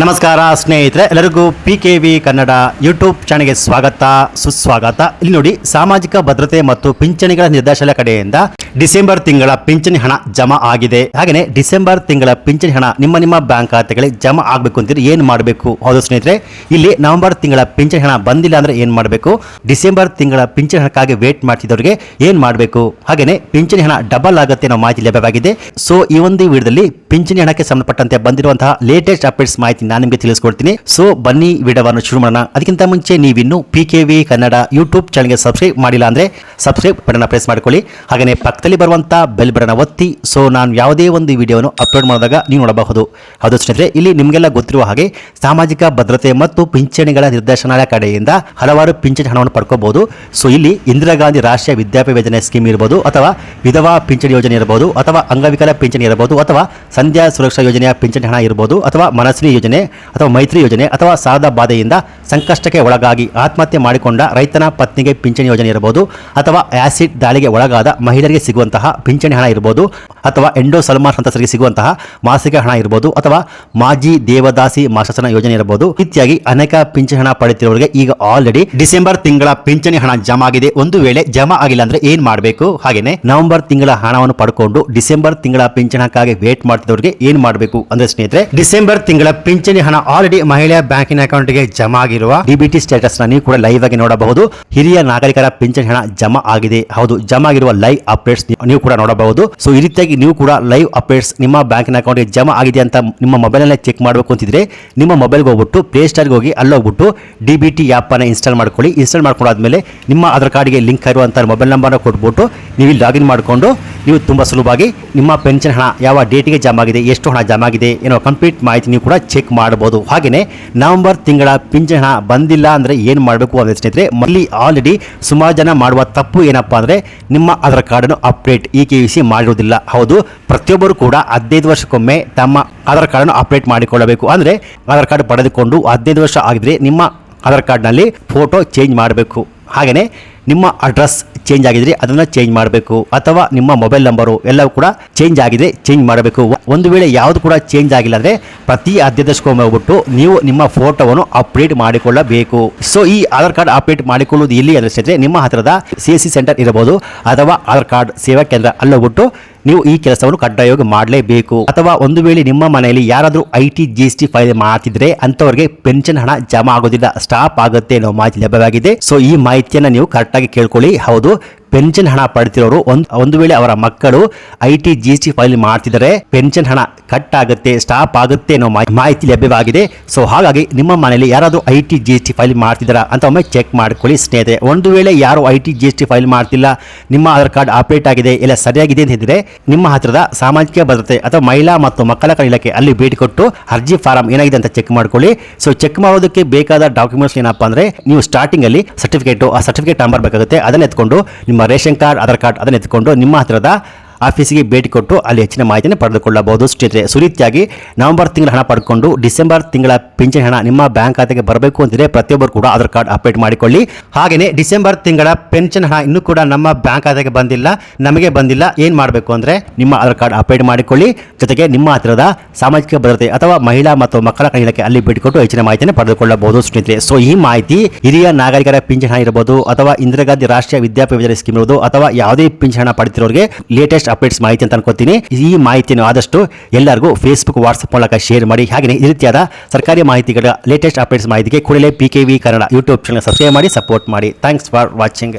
ನಮಸ್ಕಾರ ಸ್ನೇಹಿತರೆ, ಎಲ್ಲರಿಗೂ P K V Kannada YouTube ಚಾನಲ್ಗೆ ಸ್ವಾಗತ, ಸುಸ್ವಾಗತ. ಇಲ್ಲಿ ನೋಡಿ, ಸಾಮಾಜಿಕ ಭದ್ರತೆ ಮತ್ತು ಪಿಂಚಣಿಗಳ ನಿರ್ದೇಶನ ಕಡೆಯಿಂದ ಡಿಸೆಂಬರ್ ತಿಂಗಳ ಪಿಂಚಣಿ ಹಣ ಜಮಾ ಆಗಿದೆ. ಹಾಗೆಯೇ ಡಿಸೆಂಬರ್ ತಿಂಗಳ ಪಿಂಚಣಿ ಹಣ ನಿಮ್ಮ ನಿಮ್ಮ ಬ್ಯಾಂಕ್ ಖಾತೆಗಳಿಗೆ ಜಮಾ ಆಗಬೇಕು ಅಂತಿದ್ರೆ ಏನು ಮಾಡಬೇಕು? ಹೌದು ಸ್ನೇಹಿತರೆ, ಇಲ್ಲಿ ನವೆಂಬರ್ ತಿಂಗಳ ಪಿಂಚಣಿ ಹಣ ಬಂದಿಲ್ಲ ಅಂದ್ರೆ ಏನು ಮಾಡಬೇಕು? ಡಿಸೆಂಬರ್ ತಿಂಗಳ ಪಿಂಚಣಿ ಹಣಕ್ಕಾಗಿ ವೇಟ್ ಮಾಡ್ತಿದ್ದವರಿಗೆ ಏನು ಮಾಡಬೇಕು? ಹಾಗೆಯೇ ಪಿಂಚಣಿ ಹಣ ಡಬಲ್ ಆಗುತ್ತೆ ಅನ್ನೋ ಮಾಹಿತಿ ಲಭ್ಯವಾಗಿದೆ. ಸೊ ಈ ಒಂದು ವಿಡಿಯೋದಲ್ಲಿ ಪಿಂಚಣಿ ಹಣಕ್ಕೆ ಸಂಬಂಧಪಟ್ಟಂತೆ ಬಂದಿರುವಂತಹ ಲೇಟೆಸ್ಟ್ ಅಪ್ಡೇಟ್ಸ್ ಮಾಹಿತಿ ನಾನು ನಿಮಗೆ ತಿಳಿಸ್ಕೊಡ್ತೀನಿ. ಸೊ ಬನ್ನಿ ವಿಡಿಯೋವನ್ನು ಶುರು ಮಾಡೋಣ. ಅದಕ್ಕಿಂತ ಮುಂಚೆ ನೀವಿನ್ನು P K V Kannada YouTube ಚಾನಲ್ಗೆ ಸಬ್ಸ್ಕ್ರೈಬ್ ಮಾಡಿಲ್ಲ ಅಂದ್ರೆ ಸಬ್ಸ್ಕ್ರೈಬ್ ಬಟನ್ನ ಪ್ರೆಸ್ ಮಾಡ್ಕೊಳ್ಳಿ. ಹಾಗೆಯೇ ಪಕ್ಕದಲ್ಲಿ ಬರುವಂಥ ಬೆಲ್ ಬಟನ್ ಒತ್ತಿ. ಸೊ ನಾನು ಯಾವುದೇ ಒಂದು ವಿಡಿಯೋನು ಅಪ್ಲೋಡ್ ಮಾಡಿದಾಗ ನೀವು ನೋಡಬಹುದು. ಹೌದು ಸ್ನೇಹಿತರೆ, ಇಲ್ಲಿ ನಿಮಗೆಲ್ಲ ಗೊತ್ತಿರುವ ಹಾಗೆ ಸಾಮಾಜಿಕ ಭದ್ರತೆ ಮತ್ತು ಪಿಂಚಣಿಗಳ ನಿರ್ದೇಶನಾಲಯ ಕಡೆಯಿಂದ ಹಲವಾರು ಪಿಂಚಣಿ ಹಣವನ್ನು ಪಡ್ಕೋಬಹುದು. ಸೊ ಇಲ್ಲಿ ಇಂದಿರಾ ಗಾಂಧಿ ರಾಷ್ಟ್ರೀಯ ವಿದ್ಯಾಭ್ಯಾಸ ಯೋಜನೆ ಸ್ಕೀಮ್ ಇರಬಹುದು ಅಥವಾ ವಿಧವಾ ಪಿಂಚಣಿ ಯೋಜನೆ ಇರಬಹುದು ಅಥವಾ ಅಂಗವಿಕಲ ಪಿಂಚಣಿ ಇರಬಹುದು ಅಥವಾ ಸಂಧ್ಯಾ ಸುರಕ್ಷಾ ಯೋಜನೆಯ ಪಿಂಚಣಿ ಹಣ ಇರಬಹುದು ಅಥವಾ ಮನಸ್ವಿನಿ ಯೋಜನೆ ಅಥವಾ ಮೈತ್ರಿ ಯೋಜನೆ ಅಥವಾ ಸಾಲದ ಬಾಧೆಯಿಂದ ಸಂಕಷ್ಟಕ್ಕೆ ಒಳಗಾಗಿ ಆತ್ಮಹತ್ಯೆ ಮಾಡಿಕೊಂಡ ರೈತನ ಪತ್ನಿಗೆ ಪಿಂಚಣಿ ಯೋಜನೆ ಇರಬಹುದು ಅಥವಾ ಆಸಿಡ್ ದಾಳಿಗೆ ಒಳಗಾದ ಮಹಿಳೆಯರಿಗೆ ಸಿಗುವಂತಹ ಪಿಂಚಣಿ ಹಣ ಇರಬಹುದು ಅಥವಾ ಎಂಡೋ ಸಲ್ಮಾನ್ ಸಂತಸರಿಗೆ ಸಿಗುವಂತಹ ಮಾಸಿಕ ಹಣ ಇರಬಹುದು ಅಥವಾ ಮಾಜಿ ದೇವದಾಸಿ ಮಾಶಾಸನ ಯೋಜನೆ ಇರಬಹುದು. ಇತ್ಯಾದಿ ಅನೇಕ ಪಿಂಚಣಿ ಹಣ ಪಡೆಯುತ್ತಿರುವವರಿಗೆ ಈಗ ಆಲ್ರೆಡಿ ಡಿಸೆಂಬರ್ ತಿಂಗಳ ಪಿಂಚಣಿ ಹಣ ಜಮಾ ಆಗಿದೆ. ಒಂದು ವೇಳೆ ಜಮಾ ಆಗಿಲ್ಲ ಅಂದ್ರೆ ಏನ್ ಮಾಡಬೇಕು? ಹಾಗೇನೆ ನವೆಂಬರ್ ತಿಂಗಳ ಹಣವನ್ನು ಪಡ್ಕೊಂಡು ಡಿಸೆಂಬರ್ ತಿಂಗಳ ಪಿಂಚಣಕ್ಕಾಗಿ ವೇಟ್ ಮಾಡ್ತಿದ್ದವರಿಗೆ ಏನ್ ಮಾಡಬೇಕು? ಅಂದ್ರೆ ಸ್ನೇಹಿತರೆ, ಡಿಸೆಂಬರ್ ತಿಂಗಳ ಪಿಂಚಣಿ ಹಣ ಆಲ್ರೆಡಿ ಮಹಿಳೆಯ ಬ್ಯಾಂಕಿನ ಅಕೌಂಟ್ಗೆ ಜಮಾ ಆಗಿರುವ ಡಿಬಿಟಿ ಸ್ಟೇಟಸ್ ನೀವು ಕೂಡ ಲೈವ್ ಆಗಿ ನೋಡಬಹುದು. ಹಿರಿಯ ನಾಗರಿಕರ ಪಿಂಚಣಿ ಹಣ ಜಮಾ ಆಗಿದೆ. ಹೌದು, ಜಮಾ ಆಗಿರುವ ಲೈವ್ ಅಪ್ಡೇಟ್ಸ್ ನೀವು ಕೂಡ ನೋಡಬಹುದು. ಸೊ ಈ ರೀತಿಯಾಗಿ ನೀವು ಕೂಡ ಲೈವ್ ಅಪ್ಡೇಟ್ಸ್ ನಿಮ್ಮ ಬ್ಯಾಂಕಿನ ಅಕೌಂಟ್ಗೆ ಜಮಾ ಆಗಿದೆ ಅಂತ ನಿಮ್ಮ ಮೊಬೈಲ್ ಅಲ್ಲೇ ಚೆಕ್ ಮಾಡಬೇಕು ಅಂತಿದ್ರೆ, ನಿಮ್ಮ ಮೊಬೈಲ್ಗೆ ಹೋಗ್ಬಿಟ್ಟು ಪ್ಲೇ ಸ್ಟೋರ್ಗೆ ಹೋಗಿ ಅಲ್ಲಿ ಹೋಗ್ಬಿಟ್ಟು ಡಿ ಬಿ ಟಿ ಆ್ಯಪ್ ಅನ್ನ ಇನ್ಸ್ಟಾಲ್ ಮಾಡ್ಕೊಳ್ಳಿ. ಇನ್ಸ್ಟಾಲ್ ಮಾಡ್ಕೊಂಡಾದ್ಮೇಲೆ ನಿಮ್ಮ ಆಧಾರ್ ಕಾರ್ಡ್ಗೆ ಲಿಂಕ್ ಆಗಿರುವಂಥ ಮೊಬೈಲ್ ನಂಬರ್ನ ಕೊಟ್ಬಿಟ್ಟು ನೀವು ಲಾಗಿನ್ ಮಾಡಿಕೊಂಡು, ನೀವು ತುಂಬ ಸುಲಭವಾಗಿ ನಿಮ್ಮ ಪೆನ್ಷನ್ ಹಣ ಯಾವ ಡೇಟಿಗೆ ಜಮಾ ಆಗಿದೆ, ಎಷ್ಟು ಹಣ ಜಮಾ ಆಗಿದೆ ಏನೋ ಕಂಪ್ಲೀಟ್ ಮಾಹಿತಿ ನೀವು ಕೂಡ ಚೆಕ್ ಮಾಡಬಹುದು ಹಾಗೆಯೇ ನವೆಂಬರ್ ತಿಂಗಳ ಪಿಂಚಣ ಬಂದಿಲ್ಲ ಅಂದರೆ ಏನು ಮಾಡಬೇಕು ಅಂದರೆ ಸ್ನೇಹಿತರೆ ಮಲ್ಲಿ ಆಲ್ರೆಡಿ ಸುಮಾರು ಜನ ಮಾಡುವ ತಪ್ಪು ಏನಪ್ಪ ಅಂದರೆ ನಿಮ್ಮ ಆಧಾರ್ ಕಾರ್ಡನ್ನು ಅಪ್ಡೇಟ್ ಇ ಕೆ ಸಿ ಮಾಡಿರುವುದಿಲ್ಲ ಹೌದು, ಪ್ರತಿಯೊಬ್ಬರು ಕೂಡ ಹದಿನೈದು ವರ್ಷಕ್ಕೊಮ್ಮೆ ತಮ್ಮ ಆಧಾರ್ ಕಾರ್ಡನ್ನು ಅಪ್ಡೇಟ್ ಮಾಡಿಕೊಳ್ಳಬೇಕು. ಅಂದರೆ ಆಧಾರ್ ಕಾರ್ಡ್ ಪಡೆದುಕೊಂಡು ಹದಿನೈದು ವರ್ಷ ಆಗಿದ್ರೆ ನಿಮ್ಮ ಆಧಾರ್ ಕಾರ್ಡ್ನಲ್ಲಿ ಫೋಟೋ ಚೇಂಜ್ ಮಾಡಬೇಕು. ಹಾಗೆಯೇ ನಿಮ್ಮ ಅಡ್ರೆಸ್ ಚೇಂಜ್ ಆಗಿದ್ರೆ ಅದನ್ನು ಚೇಂಜ್ ಮಾಡಬೇಕು. ಅಥವಾ ನಿಮ್ಮ ಮೊಬೈಲ್ ನಂಬರು ಎಲ್ಲವೂ ಕೂಡ ಚೇಂಜ್ ಆಗಿದೆ ಚೇಂಜ್ ಮಾಡಬೇಕು. ಒಂದು ವೇಳೆ ಯಾವುದು ಕೂಡ ಚೇಂಜ್ ಆಗಿಲ್ಲ ಅಂದರೆ ಪ್ರತಿ ಹದಿನೈದಷ್ಟಕ್ಕೊಮ್ಮೆ ಹೋಗ್ಬಿಟ್ಟು ನೀವು ನಿಮ್ಮ ಫೋಟೋವನ್ನು ಅಪ್ಡೇಟ್ ಮಾಡಿಕೊಳ್ಳಬೇಕು. ಸೊ ಈ ಆಧಾರ್ ಕಾರ್ಡ್ ಅಪ್ಡೇಟ್ ಮಾಡಿಕೊಳ್ಳುವುದು ಎಲ್ಲಿ ಅಂದರೆ ನಿಮ್ಮ ಹತ್ತಿರದ ಸಿ ಸೆಂಟರ್ ಇರಬಹುದು ಅಥವಾ ಆಧಾರ್ ಕಾರ್ಡ್ ಸೇವಾ ಕೇಂದ್ರ ಅಲ್ಲೋಗ್ಬಿಟ್ಟು ನೀವು ಈ ಕೆಲಸವನ್ನು ಕಡ್ಡಾಯವಾಗಿ ಮಾಡಲೇಬೇಕು. ಅಥವಾ ಒಂದು ವೇಳೆ ನಿಮ್ಮ ಮನೆಯಲ್ಲಿ ಯಾರಾದರೂ I T, G S T file ಮಾಡ್ತಿದ್ರೆ ಅಂತವರಿಗೆ ಪೆನ್ಷನ್ ಹಣ ಜಮಾ ಆಗೋದಿಲ್ಲ, ಸ್ಟಾಪ್ ಆಗುತ್ತೆ ಅನ್ನೋ ಮಾಹಿತಿ ಲಭ್ಯವಾಗಿದೆ. ಸೊ ಈ ಮಾಹಿತಿಯನ್ನು ನೀವು ಕರೆಕ್ಟಾಗಿ ಕೇಳ್ಕೊಳ್ಳಿ. ಹೌದು ಪೆನ್ಷನ್ ಹಣ ಪಡೆದಿರೋರು ಒಂದು ಒಂದು ವೇಳೆ ಅವರ ಮಕ್ಕಳು I T, G T file ಮಾಡ್ತಿದ್ದಾರೆ, ಪೆನ್ಷನ್ ಹಣ ಕಟ್ ಆಗುತ್ತೆ ಸ್ಟಾಪ್ ಆಗುತ್ತೆ ಅನ್ನೋ ಮಾಹಿ- ಮಾಹಿತಿ ಲಭ್ಯವಾಗಿದೆ. ಸೊ ಹಾಗಾಗಿ ನಿಮ್ಮ ಮನೆಯಲ್ಲಿ ಯಾರಾದರೂ I T, G S T file ಮಾಡ್ತಿದ್ದಾರಾ ಅಂತ ಒಮ್ಮೆ ಚೆಕ್ ಮಾಡ್ಕೊಳ್ಳಿ ಸ್ನೇಹಿತರೆ. ಒಂದು ವೇಳೆ ಯಾರು I T, G S T file ಮಾಡ್ತಿಲ್ಲ, ನಿಮ್ಮ ಆಧಾರ್ ಕಾರ್ಡ್ ಅಪ್ಡೇಟ್ ಆಗಿದೆ, ಇಲ್ಲ ಸರಿಯಾಗಿದೆ ಅಂತ ಹೇಳಿದ್ರೆ ನಿಮ್ಮ ಹತ್ತಿರದ ಸಾಮಾಜಿಕ ಭದ್ರತೆ ಅಥವಾ ಮಹಿಳಾ ಮತ್ತು ಮಕ್ಕಳ ಇಲಾಖೆ ಅಲ್ಲಿ ಭೇಟಿ ಕೊಟ್ಟು ಅರ್ಜಿ ಫಾರಂ ಏನಾಗಿದೆ ಅಂತ ಚೆಕ್ ಮಾಡ್ಕೊಳ್ಳಿ. ಸೊ ಚೆಕ್ ಮಾಡೋದಕ್ಕೆ ಬೇಕಾದ ಡಾಕ್ಯುಮೆಂಟ್ಸ್ ಏನಪ್ಪಾ ಅಂದ್ರೆ ನೀವು ಸ್ಟಾರ್ಟಿಂಗ್ ಅಲ್ಲಿ ಸರ್ಟಿಫಿಕೇಟ್ ಆ ಸರ್ಟಿಫಿಕೇಟ್ ನಂಬರ್ ಬೇಕಾಗುತ್ತೆ. ಅದನ್ನ ಎತ್ಕೊಂಡು ರೇಷನ್ ಕಾರ್ಡ್ ಆಧಾರ್ ಕಾರ್ಡ್ ಅದನ್ನು ಎತ್ಕೊಂಡು ನಿಮ್ಮ ಹತ್ತಿರದ ಆಫೀಸಿಗೆ ಭೇಟಿ ಕೊಟ್ಟು ಅಲ್ಲಿ ಹೆಚ್ಚಿನ ಮಾಹಿತಿಯನ್ನು ಪಡೆದುಕೊಳ್ಳಬಹುದು. ಸ್ನೇಹಿತರೆ, ಸುರೀತಿಯಾಗಿ ನವೆಂಬರ್ ತಿಂಗಳ ಹಣ ಪಡ್ಕೊಂಡು ಡಿಸೆಂಬರ್ ತಿಂಗಳ ಪಿಂಚಣಿ ಹಣ ನಿಮ್ಮ ಬ್ಯಾಂಕ್ ಖಾತೆಗೆ ಬರಬೇಕು ಅಂತಿದ್ರೆ ಪ್ರತಿಯೊಬ್ಬರು ಕೂಡ ಆಧಾರ್ ಕಾರ್ಡ್ ಅಪ್ಡೇಟ್ ಮಾಡಿಕೊಳ್ಳಿ. ಹಾಗೆಯೇ ಡಿಸೆಂಬರ್ ತಿಂಗಳ ಪೆನ್ಷನ್ ಹಣ ಇನ್ನೂ ಕೂಡ ನಮ್ಮ ಬ್ಯಾಂಕ್ ಖಾತೆಗೆ ಬಂದಿಲ್ಲ, ನಮಗೆ ಬಂದಿಲ್ಲ. ಏನು ಮಾಡಬೇಕು ಅಂದರೆ ನಿಮ್ಮ ಆಧಾರ್ ಕಾರ್ಡ್ ಅಪ್ಡೇಟ್ ಮಾಡಿಕೊಳ್ಳಿ. ಜೊತೆಗೆ ನಿಮ್ಮ ಹತ್ತಿರದ ಸಾಮಾಜಿಕ ಭದ್ರತೆ ಅಥವಾ ಮಹಿಳಾ ಮತ್ತು ಮಕ್ಕಳ ಕೈಲಕ್ಕೆ ಅಲ್ಲಿ ಭೇಟಿ ಕೊಟ್ಟು ಹೆಚ್ಚಿನ ಮಾಹಿತಿಯನ್ನು ಪಡೆದುಕೊಳ್ಳಬಹುದು. ಸ್ನೇಹಿತರೆ, ಸೊ ಈ ಮಾಹಿತಿ ಹಿರಿಯ ನಾಗರಿಕರ ಪಿಂಚಣಿ ಹಣ ಇರಬಹುದು ಅಥವಾ ಇಂದಿರಾ ಗಾಂಧಿ ರಾಷ್ಟ್ರೀಯ ವಿದ್ಯಾಭ್ಯಾಸ ಸ್ಕೀಮ್ ಇರಬಹುದು ಅಥವಾ ಯಾವುದೇ ಪಿಂಚಣಿ ಹಣ ಪಡೆದಿರೋರಿಗೆ ಲೇಟೆಸ್ಟ್ ಅಪ್ಡೇಟ್ಸ್ ಮಾಹಿತಿ ಅಂತ ಅನ್ಕೋತೀನಿ. ಈ ಮಾಹಿತಿಯನ್ನು ಆದಷ್ಟು ಎಲ್ಲರಿಗೂ ಫೇಸ್ಬುಕ್ ವಾಟ್ಸ್ಆಪ್ ಮೂಲಕ ಶೇರ್ ಮಾಡಿ. ಹಾಗೆಯೇ ಈ ರೀತಿಯಾದ ಸರ್ಕಾರಿ ಮಾಹಿತಿಗಳ ಲೇಟೆಸ್ಟ್ ಅಪ್ಡೇಟ್ಸ್ ಮಾಹಿತಿಗೆ ಕೂಡಲೇ P K V Kannada YouTube channel subscribe ಮಾಡಿ ಸಪೋರ್ಟ್ ಮಾಡಿ. Thanks for watching